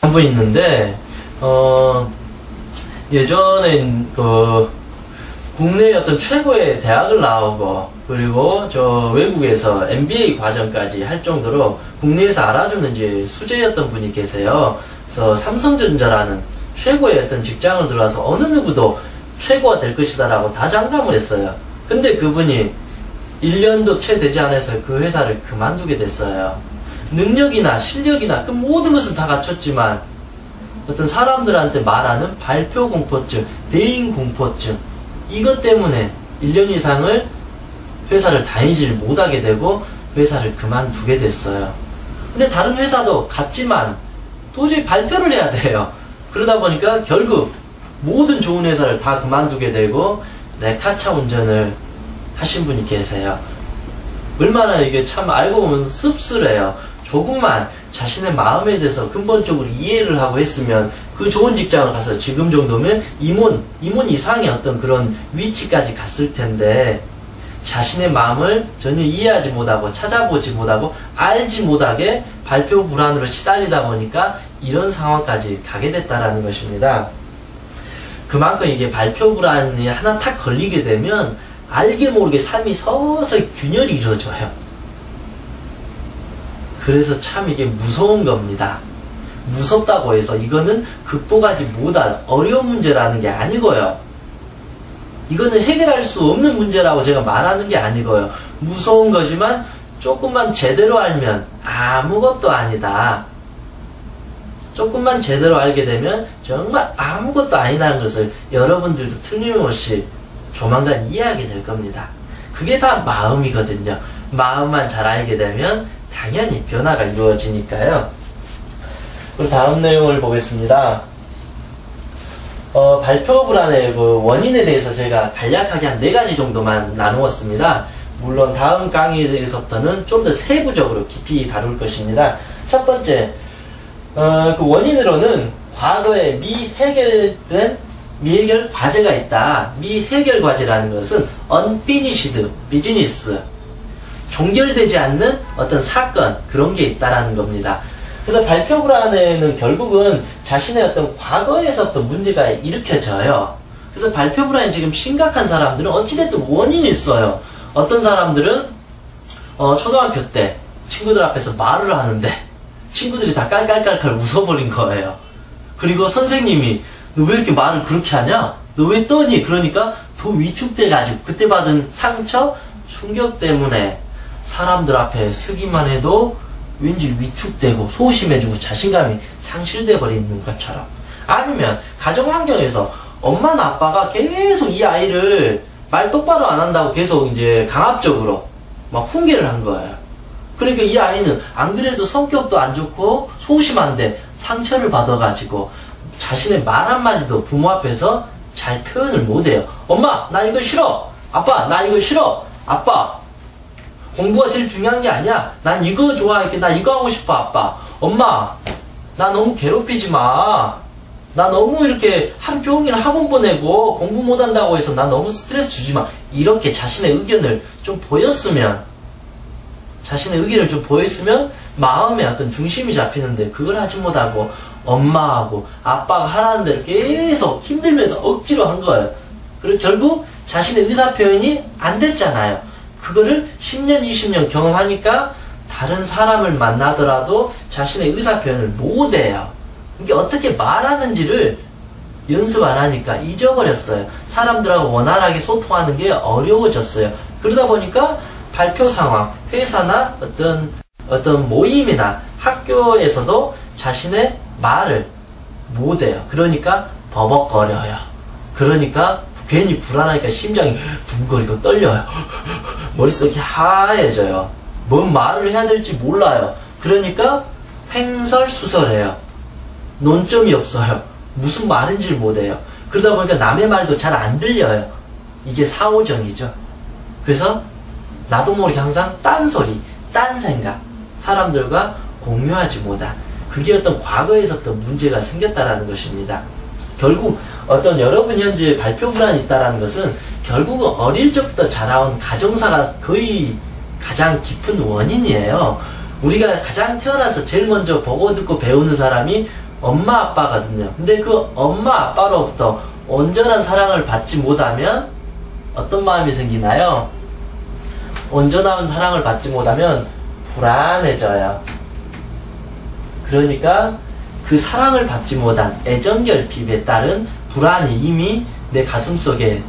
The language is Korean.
한 분 있는데 어 예전에 그 국내 어떤 최고의 대학을 나오고 그리고 저 외국에서 MBA 과정까지 할 정도로 국내에서 알아주는 이제 수재였던 분이 계세요. 그래서 삼성전자라는 최고의 어떤 직장을 들어와서 어느 누구도 최고가 될 것이다라고 다 장담을 했어요. 근데 그분이 1년도 채 되지 않아서 그 회사를 그만두게 됐어요. 능력이나 실력이나 그 모든 것은 다 갖췄지만 어떤 사람들한테 말하는 발표 공포증, 대인 공포증 이것 때문에 1년 이상을 회사를 다니질 못하게 되고 회사를 그만두게 됐어요. 근데 다른 회사도 갔지만 도저히 발표를 해야 돼요. 그러다 보니까 결국 모든 좋은 회사를 다 그만두게 되고 레카차 운전을 하신 분이 계세요. 얼마나 이게 참 알고 보면 씁쓸해요. 조금만 자신의 마음에 대해서 근본적으로 이해를 하고 했으면 그 좋은 직장을 가서 지금 정도면 임원, 임원 이상의 어떤 그런 위치까지 갔을 텐데 자신의 마음을 전혀 이해하지 못하고 찾아보지 못하고 알지 못하게 발표 불안으로 시달리다 보니까 이런 상황까지 가게 됐다라는 것입니다. 그만큼 이게 발표 불안이 하나 탁 걸리게 되면 알게 모르게 삶이 서서히 균열이 이루어져요. 그래서 참 이게 무서운 겁니다. 무섭다고 해서 이거는 극복하지 못할 어려운 문제라는 게 아니고요. 이거는 해결할 수 없는 문제라고 제가 말하는 게 아니고요. 무서운 거지만 조금만 제대로 알면 아무것도 아니다. 조금만 제대로 알게 되면 정말 아무것도 아니라는 것을 여러분들도 틀림없이 조만간 이해하게 될 겁니다. 그게 다 마음이거든요. 마음만 잘 알게 되면 당연히 변화가 이루어지니까요. 그리고 다음 내용을 보겠습니다. 어, 발표 불안의 그 원인에 대해서 제가 간략하게 한 네 가지 정도만 나누었습니다. 물론 다음 강의에서부터는 좀 더 세부적으로 깊이 다룰 것입니다. 첫 번째, 어, 그 원인으로는 과거에 미해결된 미해결 과제가 있다. 미해결 과제라는 것은 unfinished business, 종결되지 않는 어떤 사건 그런 게 있다라는 겁니다. 그래서 발표 불안에는 결국은 자신의 어떤 과거에서 어떤 문제가 일으켜져요. 그래서 발표 불안이 지금 심각한 사람들은 어찌됐든 원인이 있어요. 어떤 사람들은 어, 초등학교 때 친구들 앞에서 말을 하는데 친구들이 다 깔깔깔깔 웃어버린 거예요. 그리고 선생님이 너 왜 이렇게 말을 그렇게 하냐? 너 왜 떠니? 그러니까 더 위축돼가지고 그때 받은 상처, 충격 때문에 사람들 앞에 서기만 해도 왠지 위축되고 소심해지고 자신감이 상실돼 버리는 것처럼 아니면 가정 환경에서 엄마나 아빠가 계속 이 아이를 말 똑바로 안 한다고 계속 이제 강압적으로 막 훈계를 한 거예요. 그러니까 이 아이는 안 그래도 성격도 안 좋고 소심한데 상처를 받아가지고 자신의 말 한마디도 부모 앞에서 잘 표현을 못해요. 엄마, 나 이거 싫어. 아빠, 나 이거 싫어. 아빠, 공부가 제일 중요한 게 아니야. 난 이거 좋아할게. 나 이거 하고 싶어, 아빠. 엄마, 나 너무 괴롭히지 마. 나 너무 이렇게 하루 종일 학원 보내고 공부 못한다고 해서 나 너무 스트레스 주지 마. 이렇게 자신의 의견을 좀 보였으면, 자신의 의견을 좀 보였으면 마음에 어떤 중심이 잡히는데 그걸 하지 못하고 엄마하고 아빠가 하라는 대로 계속 힘들면서 억지로 한 거예요. 그리고 결국 자신의 의사 표현이 안 됐잖아요. 그거를 10년, 20년 경험하니까 다른 사람을 만나더라도 자신의 의사 표현을 못해요. 이게 어떻게 말하는지를 연습 안 하니까 잊어버렸어요. 사람들하고 원활하게 소통하는 게 어려워졌어요. 그러다 보니까 발표 상황, 회사나 어떤 어떤 모임이나 학교에서도 자신의 말을 못해요. 그러니까 버벅거려요. 그러니까 괜히 불안하니까 심장이 둥거리고 떨려요. 머릿속이 하얘져요. 뭔 말을 해야 될지 몰라요. 그러니까 횡설수설해요. 논점이 없어요. 무슨 말인지 못해요. 그러다 보니까 남의 말도 잘 안 들려요. 이게 사오정이죠. 그래서 나도 모르게 항상 딴소리, 딴 생각, 사람들과 공유하지 못한 그게 어떤 과거에 있었던 문제가 생겼다라는 것입니다. 결국 어떤 여러분 현재 발표 불안이 있다라는 것은 결국은 어릴 적부터 자라온 가정사가 거의 가장 깊은 원인이에요. 우리가 가장 태어나서 제일 먼저 보고 듣고 배우는 사람이 엄마 아빠거든요. 근데 그 엄마 아빠로부터 온전한 사랑을 받지 못하면 어떤 마음이 생기나요? 온전한 사랑을 받지 못하면 불안해져요. 그러니까 그 사랑을 받지 못한 애정 결핍에 따른 불안이 이미 내 가슴 속에